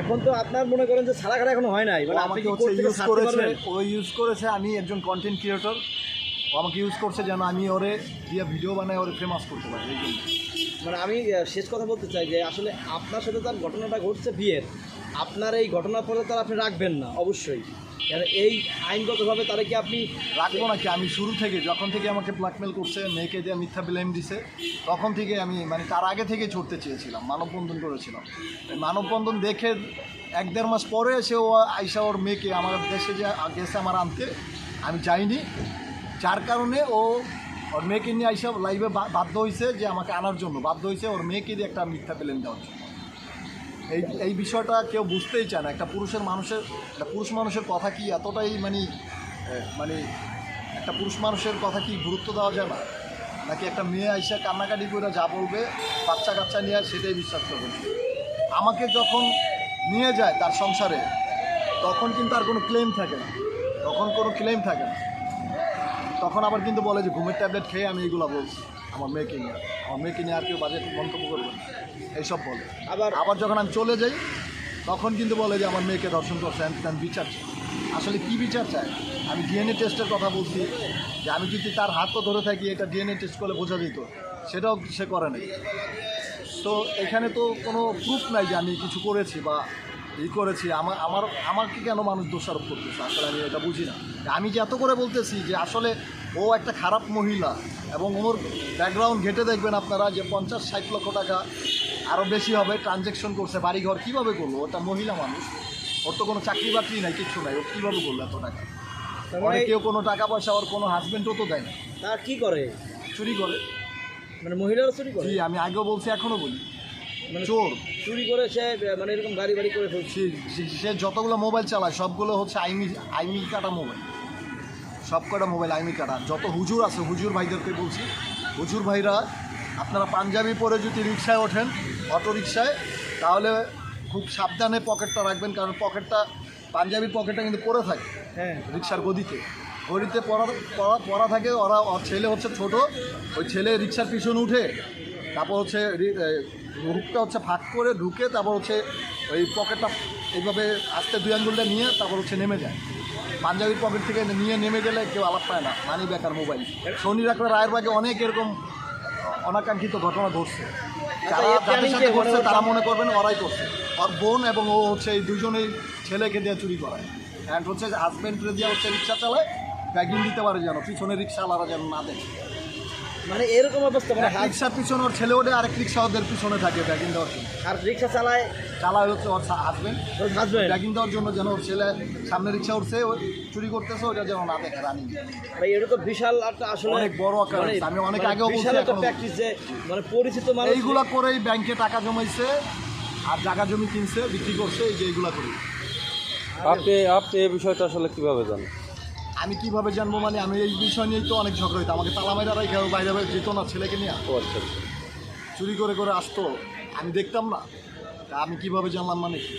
এখন তো আপনার মনে করেন যে ছাড়া এখন হয় নাই। মানে আমাকে হচ্ছে ইউজ করেছে ও ইউজ করেছে আমি একজন কন্টেন্ট ক্রিয়েটর ও আমাকে ইউজ করছে যেন আমি ওরে দিয়ে ভিডিও বানাই ওরে ফেমাস করতে পারি এই জন্য। মানে আমি শেষ কথা বলতে চাই যে আসলে আপনার সাথে তার ঘটনাটা ঘটছে বিয়ের। আপনার এই ঘটনার পরে তার আপনি রাখবেন না অবশ্যই। এই আইনগতভাবে তারা কি আপনি রাখব নাকি? আমি শুরু থেকে, যখন থেকে আমাকে ব্ল্যাকমেল করছে, মেয়েকে দিয়ে মিথ্যা ব্লেম দিছে, তখন থেকে আমি মানে তার আগে থেকে ছুটতে চেয়েছিলাম, মানববন্ধন করেছিলাম। মানববন্ধন দেখে এক দেড় মাস পরে এসে ও আইসা ওর মেয়েকে, আমার দেশে যে গেছে আমার আনতে, আমি যাইনি। যার কারণে ও ওর মেয়েকে নিয়ে আইসা লাইভে বাধ্য হয়েছে যে আমাকে আনার জন্য, বাধ্য হয়েছে ওর মেয়েকে দিয়ে একটা মিথ্যা ব্লেম দেওয়ার জন্য। এই এই বিষয়টা কেউ বুঝতেই চায় না। একটা পুরুষের মানুষের, একটা পুরুষ মানুষের কথা কি এতটাই মানে মানে একটা পুরুষ মানুষের কথা কি গুরুত্ব দেওয়া যায় না? নাকি একটা মেয়ে আইসা কান্নাকাটি করে যা বলবে, বাচ্চা কাচ্চা নিয়ে সেটাই বিশ্বাস করবে। আমাকে যখন নিয়ে যায় তার সংসারে, তখন কিন্তু আর কোনো ক্লেম থাকে না। তখন কোনো ক্লেম থাকে না। তখন আবার কিন্তু বলে যে, ঘুমের ট্যাবলেট খেয়ে আমি এগুলো বলছি। আমার মেয়েকে নিয়ে। আমার মেয়েকে নিয়ে আর কেউ বাজে মন্তব্য করবে না। এইসব বলে। আবার আবার যখন আমি চলে যাই তখন কিন্তু বলে যে আমার মেয়েকে দর্শন করছে আমি বিচার চাই। আসলে কি বিচার চায়? আমি ডিএনএ টেস্টের কথা বলছি যে আমি যদি তার হাত হাতও ধরে থাকি এটা ডিএনএ টেস্ট করলে বোঝা যেত। সেটাও সে করে নাই। তো এখানে তো কোনো প্রুফ নাই যে আমি কিছু করেছি বা ই করেছি আমার আমার আমাকে কেন মানুষ দোষারোপ করতেছে? আসলে আমি এটা বুঝি না। আমি যে এত করে বলতেছি যে আসলে ও একটা খারাপ মহিলা এবং ওর ব্যাকগ্রাউন্ড ঘেটে দেখবেন আপনারা যে পঞ্চাশ ষাট লক্ষ টাকা আরও বেশি হবে ট্রানজ্যাকশন করছে বাড়িঘর কীভাবে করল? ওটা মহিলা মানুষ ওর তো কোনো চাকরি বাকরি নাই কিচ্ছু নাই ও কীভাবে করল এত টাকা? মানে কেউ কোনো টাকা পয়সা ওর কোনো হাজব্যান্ডও তো দেয় না। তার কী করে? চুরি করে। মানে মহিলারা চুরি করে? আমি আগেও বলছি এখনও বলি। চোর। চুরি করে সে মানে এরকম গাড়ি বাড়ি করে ফেলছে। সে- যতগুলো মোবাইল চালায় সবগুলো হচ্ছে আইমি আইমি কাটা মোবাইল। সব কটা মোবাইল আইমি কাটা। যত হুজুর আছে হুজুর ভাইদেরকে বলছি হুজুর ভাইরা আপনারা পাঞ্জাবি পরে যদি রিক্সায় ওঠেন অটো রিক্সায় তাহলে খুব সাবধানে পকেটটা রাখবেন কারণ পকেটটা পাঞ্জাবি পকেটটা কিন্তু পরে থাকে হ্যাঁ। রিক্সার গদিতে। গদিতে পড়া পড়া পড়া থাকে ওরা ছেলে হচ্ছে ছোট ওই ছেলে রিক্সার পিছনে উঠে তারপর হচ্ছে হুকটা হচ্ছে ফাঁক করে ঢুকে তারপর হচ্ছে ওই পকেটটা এইভাবে আস্তে দুই আঙ্গুলটা নিয়ে তারপর হচ্ছে নেমে যায়। পাঞ্জাবির পকেট থেকে নিয়ে নেমে গেলে কেউ আলাপ পায় না মানি বেকার মোবাইল শনি রাখলে রায়ের বাগে অনেক এরকম অনাকাঙ্ক্ষিত ঘটনা ঘটছে। যারা যাদের সাথে ঘটছে তারা মনে করবেন ওরাই করছে। ওর বোন এবং ও হচ্ছে এই দুজনেই ছেলেকে দিয়ে চুরি করায়। অ্যান্ড হচ্ছে হাজব্যান্ডরে দিয়ে হচ্ছে রিক্সা চালায় ব্যাগিং দিতে পারে যেন পিছনে রিক্সাওয়ালারা যেন না দেখে। মানে এরকম অবস্থা মানে রিক্সার পিছনে ওর ছেলে ওঠে আরেক রিক্সা ওদের পিছনে থাকে ব্যাগিং দেওয়ার জন্য। আর রিক্সা চালায়? চালায় হচ্ছে ওর হাজব্যান্ড ওর হাজবেন্ড ব্যাগিং দেওয়ার জন্য যেন ওর ছেলে সামনে রিক্সা উঠছে ও চুরি করতেছে ওটা যেন না দেখে রানিং। ভাই এটা তো বিশাল একটা আসলে অনেক বড় occurrence। আমি অনেক আগেও বলছি, বিশাল একটা প্র্যাকটিস যে মানে পরিচিত মানুষ এইগুলা করেই ব্যাংকে টাকা জমাইছে আর জায়গা জমি কিনছে বিক্রি করছে এই যে এইগুলা করে আপনি আপনি এই বিষয়টা আসলে কীভাবে জানেন? আমি কীভাবে জানব মানে? আমি এই বিষয় নিয়েই তো অনেক ঝগড়া হইতো। আমাকে তালা মাইরা রাখা বাইরে বাইরে যেত না ছেলেকে নিয়ে। ও আচ্ছা আচ্ছা। চুরি করে করে আসতো। আমি দেখতাম না। তা আমি কীভাবে জানলাম মানে? কি